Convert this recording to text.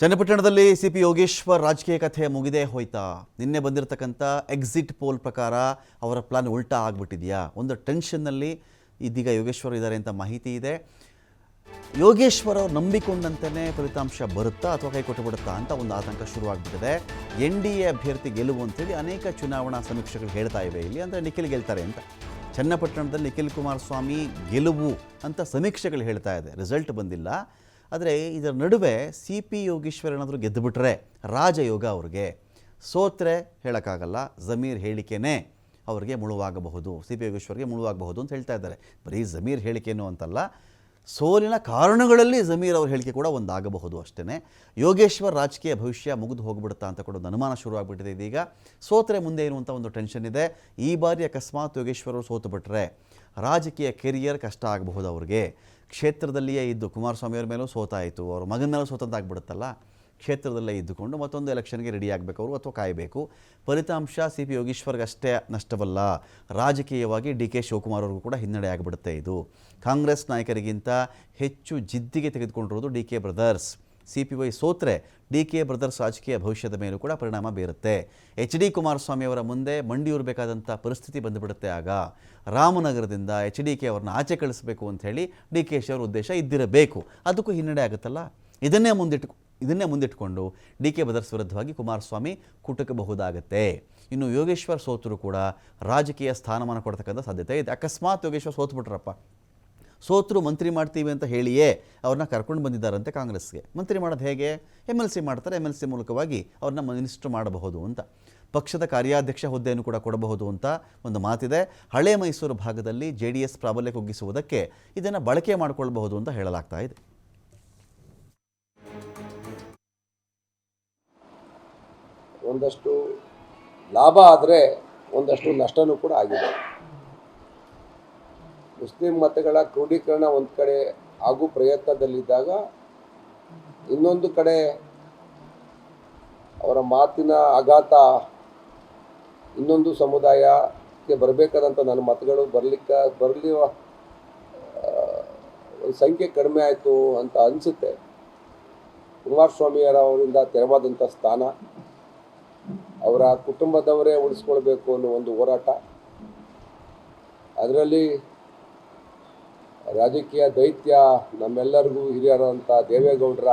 ಚನ್ನಪಟ್ಟಣದಲ್ಲಿ C P Yogeshwar ರಾಜಕೀಯ ಕಥೆ ಮುಗಿದೇ ಹೋಯ್ತಾ? ನಿನ್ನೆ ಬಂದಿರತಕ್ಕಂಥ ಎಕ್ಸಿಟ್ ಪೋಲ್ ಪ್ರಕಾರ ಅವರ ಪ್ಲಾನ್ ಉಲ್ಟಾ ಆಗಿಬಿಟ್ಟಿದೆಯಾ? ಒಂದು ಟೆನ್ಷನ್ನಲ್ಲಿ ಇದೀಗ ಯೋಗೇಶ್ವರ್ ಇದ್ದಾರೆ ಅಂತ ಮಾಹಿತಿ ಇದೆ. ಯೋಗೇಶ್ವರ್ ಅವರು ನಂಬಿಕೊಂಡಂತೆಯೇ ಫಲಿತಾಂಶ ಬರುತ್ತಾ ಅಥವಾ ಕೈ ಕೊಟ್ಟು ಬಿಡುತ್ತಾ ಅಂತ ಒಂದು ಆತಂಕ ಶುರುವಾಗ್ಬಿಟ್ಟಿದೆ ಎನ್ ಡಿ ಎ ಅಭ್ಯರ್ಥಿ ಗೆಲುವು ಅಂತೇಳಿ ಅನೇಕ ಚುನಾವಣಾ ಸಮೀಕ್ಷೆಗಳು ಹೇಳ್ತಾ ಇವೆ ಇಲ್ಲಿ. ಅಂದರೆ ನಿಖಿಲ್ ಗೆಲ್ತಾರೆ ಅಂತ. ಚನ್ನಪಟ್ಟಣದಲ್ಲಿ ನಿಖಿಲ್ ಕುಮಾರಸ್ವಾಮಿ ಗೆಲುವು ಅಂತ ಸಮೀಕ್ಷೆಗಳು ಹೇಳ್ತಾ ಇದೆ. ರಿಸಲ್ಟ್ ಬಂದಿಲ್ಲ. ಆದರೆ ಇದರ ನಡುವೆ ಸಿ ಪಿ ಯೋಗೇಶ್ವರ್ ಏನಾದರೂ ಗೆದ್ದುಬಿಟ್ರೆ ರಾಜಯೋಗ ಅವ್ರಿಗೆ. ಸೋತ್ರೆ ಹೇಳೋಕ್ಕಾಗಲ್ಲ, ಜಮೀರ್ ಹೇಳಿಕೆನೇ ಅವ್ರಿಗೆ ಮುಳುವಾಗಬಹುದು, ಸಿ ಪಿ ಯೋಗೇಶ್ವರ್ಗೆ ಮುಳುವಾಗಬಹುದು ಅಂತ ಹೇಳ್ತಾ ಇದ್ದಾರೆ. ಬರೀ ಜಮೀರ್ ಹೇಳಿಕೆನೂ ಅಂತಲ್ಲ, ಸೋಲಿನ ಕಾರಣಗಳಲ್ಲಿ ಜಮೀರ್ ಅವ್ರ ಹೇಳಿಕೆ ಕೂಡ ಒಂದಾಗಬಹುದು ಅಷ್ಟೇ ಯೋಗೇಶ್ವರ್ ರಾಜಕೀಯ ಭವಿಷ್ಯ ಮುಗಿದು ಹೋಗ್ಬಿಡುತ್ತಾ ಅಂತ ಕೂಡ ಒಂದು ಅನುಮಾನ ಶುರುವಾಗ್ಬಿಟ್ಟಿದೆ ಇದೀಗ. ಸೋತ್ರೆ ಮುಂದೆ ಇರುವಂಥ ಒಂದು ಟೆನ್ಷನ್ ಇದೆ. ಈ ಬಾರಿ ಅಕಸ್ಮಾತ್ ಯೋಗೇಶ್ವರ್ ಅವರು ಸೋತು ಬಿಟ್ರೆ ರಾಜಕೀಯ ಕೆರಿಯರ್ ಕಷ್ಟ ಆಗಬಹುದು ಅವ್ರಿಗೆ. ಕ್ಷೇತ್ರದಲ್ಲಿಯೇ ಇದ್ದು ಕುಮಾರಸ್ವಾಮಿಯವ್ರ ಮೇಲೂ ಸೋತಾಯಿತು, ಅವ್ರ ಮಗನ ಮೇಲೂ ಸೋತಂತಾಗ್ಬಿಡುತ್ತಲ್ಲ, ಕ್ಷೇತ್ರದಲ್ಲೇ ಇದ್ದುಕೊಂಡು ಮತ್ತೊಂದು ಎಲೆಕ್ಷನ್ಗೆ ರೆಡಿ ಆಗಬೇಕು ಅವರು ಅಥವಾ ಕಾಯಬೇಕು. ಫಲಿತಾಂಶ ಸಿ ಪಿ ಯೋಗೀಶ್ವರ್ಗೆ ಅಷ್ಟೇ ನಷ್ಟವಲ್ಲ, ರಾಜಕೀಯವಾಗಿ ಡಿ ಕೆ ಶಿವಕುಮಾರ್ ಅವ್ರಿಗೂ ಕೂಡ ಹಿನ್ನಡೆ ಆಗಿಬಿಡುತ್ತೆ ಇದು. ಕಾಂಗ್ರೆಸ್ ನಾಯಕರಿಗಿಂತ ಹೆಚ್ಚು ಜಿದ್ದಿಗೆ ತೆಗೆದುಕೊಂಡಿರೋದು D K brothers. C P Y ಸೋತ್ರೆ D K brothers ರಾಜಕೀಯ ಭವಿಷ್ಯದ ಮೇಲೂ ಕೂಡ ಪರಿಣಾಮ ಬೀರುತ್ತೆ. ಎಚ್ ಡಿ ಕುಮಾರಸ್ವಾಮಿ ಅವರ ಮುಂದೆ ಮಂಡಿಯೂರಬೇಕಾದಂಥ ಪರಿಸ್ಥಿತಿ ಬಂದುಬಿಡುತ್ತೆ ಆಗ ರಾಮನಗರದಿಂದ ಎಚ್ ಡಿ ಕೆ ಅವ್ರನ್ನ ಆಚೆ ಕಳಿಸಬೇಕು ಹೇಳಿ ಡಿ ಕೆ ಶಿ ಅವರ ಉದ್ದೇಶ ಇದ್ದಿರಬೇಕು. ಅದಕ್ಕೂ ಹಿನ್ನಡೆ ಆಗುತ್ತಲ್ಲ? ಇದನ್ನೇ ಮುಂದಿಟ್ಟು ಇದನ್ನೇ ಮುಂದಿಟ್ಟುಕೊಂಡು ಡಿ ಕೆ ಬ್ರದರ್ಸ್ ವಿರುದ್ಧವಾಗಿ ಕುಮಾರಸ್ವಾಮಿ ಕುಟುಕಬಹುದಾಗತ್ತೆ. ಇನ್ನು ಯೋಗೇಶ್ವರ್ ಸೋತರು ಕೂಡ ರಾಜಕೀಯ ಸ್ಥಾನಮಾನ ಕೊಡ್ತಕ್ಕಂಥ ಸಾಧ್ಯತೆ ಇದೆ. ಅಕಸ್ಮಾತ್ ಯೋಗೇಶ್ವರ್ ಸೋತ್ಬಿಟ್ರಪ್ಪ. ಸೋತರು ಮಂತ್ರಿ ಮಾಡ್ತೀವಿ ಅಂತ ಹೇಳಿಯೇ ಅವ್ರನ್ನ ಕರ್ಕೊಂಡು ಬಂದಿದ್ದಾರಂತೆ ಕಾಂಗ್ರೆಸ್ಗೆ. ಮಂತ್ರಿ ಮಾಡೋದು ಹೇಗೆ? ಎಂ ಎಲ್ ಸಿ ಮಾಡ್ತಾರೆ ಎಂ ಎಲ್ ಸಿ ಮೂಲಕವಾಗಿ ಅವ್ರನ್ನ ಮಿನಿಸ್ಟರ್ ಮಾಡಬಹುದು ಅಂತ. ಪಕ್ಷದ ಕಾರ್ಯಾಧ್ಯಕ್ಷ ಹುದ್ದೆಯನ್ನು ಕೂಡ ಕೊಡಬಹುದು ಅಂತ ಒಂದು ಮಾತಿದೆ. ಹಳೆ ಮೈಸೂರು ಭಾಗದಲ್ಲಿ ಜೆ ಡಿ ಎಸ್ ಪ್ರಾಬಲ್ಯ ಕುಗ್ಗಿಸುವುದಕ್ಕೆ ಇದನ್ನು ಬಳಕೆ ಮಾಡಿಕೊಳ್ಳಬಹುದು ಅಂತ ಹೇಳಲಾಗ್ತಾ ಇದೆ. ಒಂದಷ್ಟು ಲಾಭ ಆದರೆ ಒಂದಷ್ಟು ನಷ್ಟನೂ ಕೂಡ ಆಗಿದೆ. ಮುಸ್ಲಿಂ ಮತಗಳ ಕ್ರೋಢೀಕರಣ ಒಂದು ಕಡೆ ಆಗು ಪ್ರಯತ್ನದಲ್ಲಿದ್ದಾಗ ಇನ್ನೊಂದು ಕಡೆ ಅವರ ಮಾತಿನ ಆಘಾತ ಇನ್ನೊಂದು ಸಮುದಾಯಕ್ಕೆ ಬರಬೇಕಾದಂಥ ನನ್ನ ಮತಗಳು ಬರಲಿಕ್ಕೆ ಬರಲಿ ಸಂಖ್ಯೆ ಕಡಿಮೆ ಆಯಿತು ಅಂತ ಅನಿಸುತ್ತೆ. ಕುಮಾರಸ್ವಾಮಿಯವರಿಂದ ತೆರವಾದಂಥ ಸ್ಥಾನ, ಅವರ ಕುಟುಂಬದವರೇ ಉಳಿಸ್ಕೊಳ್ಬೇಕು ಅನ್ನೋ ಒಂದು ಹೋರಾಟ. ಅದರಲ್ಲಿ ರಾಜಕೀಯ ದೈತ್ಯ ನಮ್ಮೆಲ್ಲರಿಗೂ ಹಿರಿಯರಂಥ ದೇವೇಗೌಡರ